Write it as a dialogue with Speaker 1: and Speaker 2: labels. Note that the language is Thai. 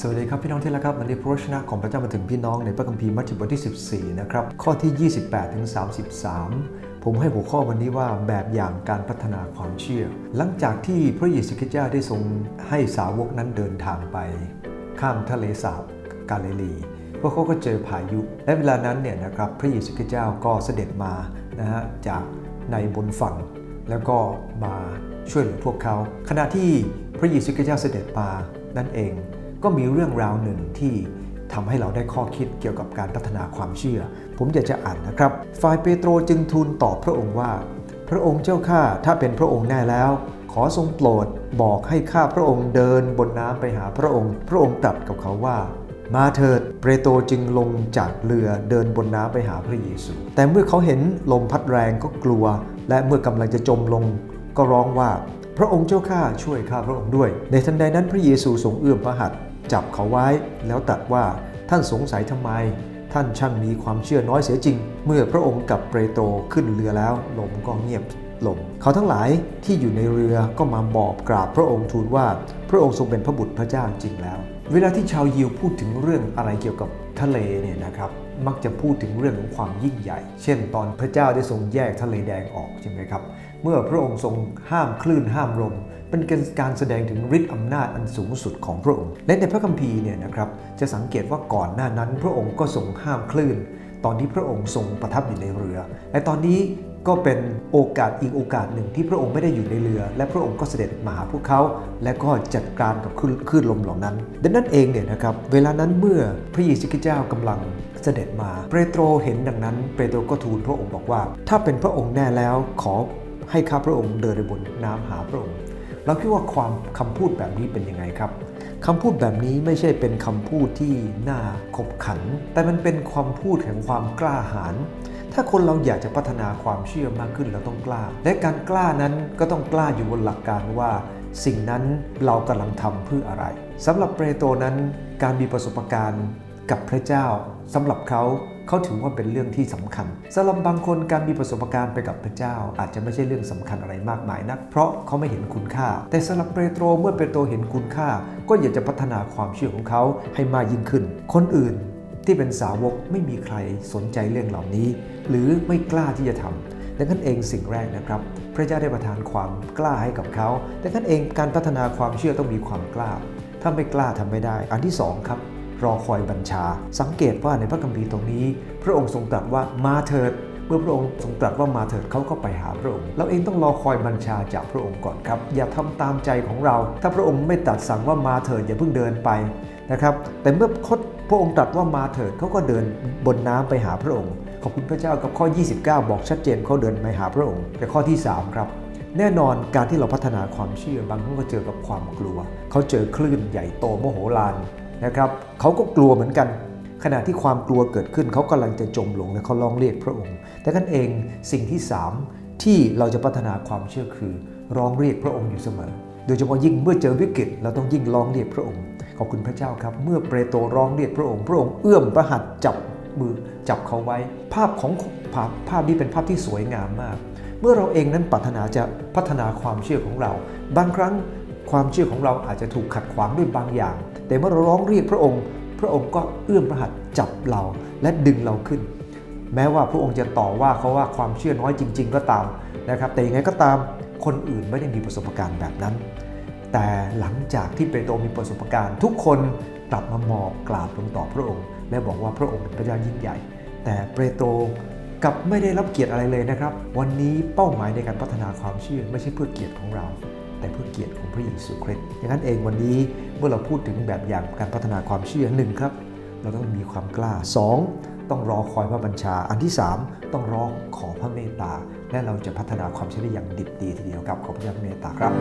Speaker 1: สวัสดีครับพี่น้องที่รักครับวันนี้พระวจนะของพระเจ้ามาถึงพี่น้องในพระคัมภีร์มัทธิวบทที่ 14 นะครับ ข้อที่ 28 ถึง 33 ผมให้หัวข้อวันนี้ว่าแบบอย่างการพัฒนาความเชื่อ หลังจากที่พระเยซูคริสต์เจ้าได้ทรงให้สาวกนั้นเดินทางไป ข้ามทะเลสาบกาลิลีพวกเขาก็เจอพายุ และเวลานั้นเนี่ยนะครับพระเยซูคริสต์เจ้าก็เสด็จมานะฮะจากในบนฝั่ง แล้วก็มาช่วยเหลือพวกเขา ขณะที่พระเยซูคริสต์เจ้าเสด็จมานั่นเอง ก็มีเรื่องราวหนึ่งที่ทำให้เราได้ข้อคิดเกี่ยวกับการพัฒนาความเชื่อ ผมอยากจะอ่านนะครับ ฝ่ายเปโตรจึงทูลตอบพระองค์ว่า พระองค์เจ้าข้าถ้าเป็นพระองค์แน่แล้ว ขอทรงโปรดบอกให้ข้าพระองค์เดินบนน้ำไปหาพระองค์ พระองค์ตรัสกับเขาว่า มาเถิด เปโตรจึงลงจากเรือเดินบนน้ำไปหาพระเยซู แต่เมื่อเขาเห็นลมพัดแรงก็กลัว และเมื่อกำลังจะจมลง ก็ร้องว่า พระองค์เจ้าข้าช่วยข้าพระองค์ด้วย ในทันใดนั้นพระเยซูทรงเอื้อมพระหัตถ์ จับเขาไว้ แล้วตรัสว่าท่านสงสัยทำไม ท่านช่างมีความเชื่อน้อยเสียจริง เมื่อพระองค์กับเปโตรขึ้นเรือแล้วลมก็เงียบลงเขาทั้งหลายที่อยู่ในเรือก็มาบอบกราบพระองค์ทูลว่าพระองค์ทรงเป็นพระบุตรพระเจ้าจริงแล้ว เวลาที่ชาวยิวพูดถึงเรื่องอะไรเกี่ยวกับทะเลเนี่ยนะครับ มักจะพูดถึงเรื่องของความยิ่งใหญ่ เช่น ตอนพระเจ้าได้ทรงแยกทะเลแดงออกใช่ไหมครับ เมื่อพระองค์ทรงห้ามคลื่นห้ามลม เป็นการแสดงถึงฤทธิ์อำนาจอันสูงสุดของพระองค์ และในพระคัมภีร์เนี่ยนะครับ จะสังเกตว่าก่อนหน้านั้น พระองค์ก็ทรงห้ามคลื่น ตอนที่พระองค์ทรงประทับอยู่ในเรือ และตอนนี้ก็เป็นโอกาสอีกโอกาสหนึ่งที่พระองค์ไม่ได้อยู่ในเรือ และพระองค์ก็เสด็จมาหาพวกเขา และก็จัดการกับคลื่นคลื่นลมเหล่านั้น ดังนั้นเองเนี่ยนะครับเวลานั้นเมื่อพระเยซูคริสต์เจ้ากำลังเสด็จมา เปโตรเห็นดังนั้น เปโตรก็ทูลพระองค์บอกว่า ถ้าเป็นพระองค์แน่แล้วขอให้ข้าพระองค์เดินไปบนน้ำหาพระองค์เราคิดว่าความคำพูดแบบนี้เป็นยังไงครับ คำพูดแบบนี้ไม่ใช่เป็นคำพูดที่น่าขบขัน แต่มันเป็นความพูดแห่งความกล้าหาญถ้าคนเราอยากจะพัฒนาความเชื่อมากขึ้นเราต้องกล้า และการกล้านั้นก็ต้องกล้าอยู่บนหลักการว่า สิ่งนั้นเรากำลังทำเพื่ออะไรสำหรับเปโตรนั้น การมีประสบการณ์ กับพระเจ้าสำหรับเขาเขาถือว่าเป็นเรื่องที่สำคัญสำหรับบางคนการมีประสบการณ์ไปกับพระเจ้า อาจจะไม่ใช่เรื่องสำคัญอะไรมากมายนัก เพราะเขาไม่เห็นคุณค่า แต่สำหรับเปโตรเมื่อเปโตรเห็นคุณค่า ก็อยากจะพัฒนาความเชื่อของเขาให้มากยิ่งขึ้น คนอื่นที่เป็นสาวกไม่มีใครสนใจเรื่องเหล่านี้ หรือไม่กล้าที่จะทำดังนั้นเองสิ่งแรกนะครับ พระเจ้าได้ประทานความกล้าให้กับเขาดังนั้นเองการพัฒนาความเชื่อต้องมีความกล้า ถ้าไม่กล้าทำไม่ได้ อันที่สองครับ รอคอยบัญชา สังเกตว่าในพระคัมภีร์ตรงนี้ พระองค์ทรงตรัสว่ามาเถิดเมื่อพระองค์ทรงตรัสว่ามาเถิดเขาก็ไปหาพระองค์ เราเองต้องรอคอยบัญชาจากพระองค์ก่อนครับ อย่าทำตามใจของเรา ถ้าพระองค์ไม่ตรัสสั่งว่ามาเถิดอย่าเพิ่งเดินไปนะครับแต่เมื่อคดพระองค์ตรัสว่ามาเถิดเขาก็เดินบนน้ำไปหาพระองค์ ขอบคุณพระเจ้ากับข้อ 29 บอกชัดเจนเขาเดินไปหาพระองค์ แต่ข้อที่ 3 ครับ แน่นอนการที่เราพัฒนาความเชื่อบางครั้งก็เจอกับความกลัว เขาเจอคลื่นใหญ่โตโมโหลาน นะครับเขาก็กลัวเหมือนกัน ขณะที่ความกลัวเกิดขึ้นเขากำลังจะจมลงและเขาร้องเรียกพระองค์ แต่กันเองสิ่งที่ 3 ที่เราจะพัฒนาความเชื่อคือร้องเรียกพระองค์อยู่เสมอ โดยเฉพาะยิ่งเมื่อเจอวิกฤตเราต้องยิ่งร้องเรียกพระองค์ขอบคุณพระเจ้าครับ เมื่อเปโตรร้องเรียกพระองค์ พระองค์เอื้อมพระหัตจับมือจับเขาไว้ ภาพของภาพภาพนี้เป็นภาพที่สวยงามมาก เมื่อเราเองนั้นปรารถนาจะพัฒนาความเชื่อของเรา บางครั้งความเชื่อของเราอาจจะถูกขัดขวางด้วยบางอย่าง แต่เมื่อเราร้องเรียกพระองค์ พระองค์ก็เอื้อมพระหัตถ์จับเราและดึงเราขึ้น แม้ว่าพระองค์จะต่อว่าเขาว่าความเชื่อน้อยจริง ๆ ก็ตามนะครับ แต่ยังไงก็ตามคนอื่นไม่ได้มีประสบการณ์แบบนั้น แต่หลังจากที่เปโตรมีประสบการณ์ ทุกคนกลับมาหมอบกราบลงต่อพระองค์ และบอกว่าพระองค์เป็นพระเจ้ายิ่งใหญ่ แต่เปโตรกับไม่ได้รับเกียรติอะไรเลยนะครับ วันนี้เป้าหมายในการพัฒนาความเชื่อไม่ใช่เพื่อเกียรติของเรา แต่เพื่อเกียรติของพระเยซูคริสต์ดังนั้นเองวันนี้เมื่อเราพูดถึงแบบอย่างการพัฒนาความเชื่อหนึ่งครับ เราต้องมีความกล้า 2. ต้องรอคอยพระบัญชา อันที่ 3 ต้องร้องขอพระเมตตา และเราจะพัฒนาความเชื่อได้อย่างดิบดีทีเดียวครับขอพระเจ้าเมตตาครับ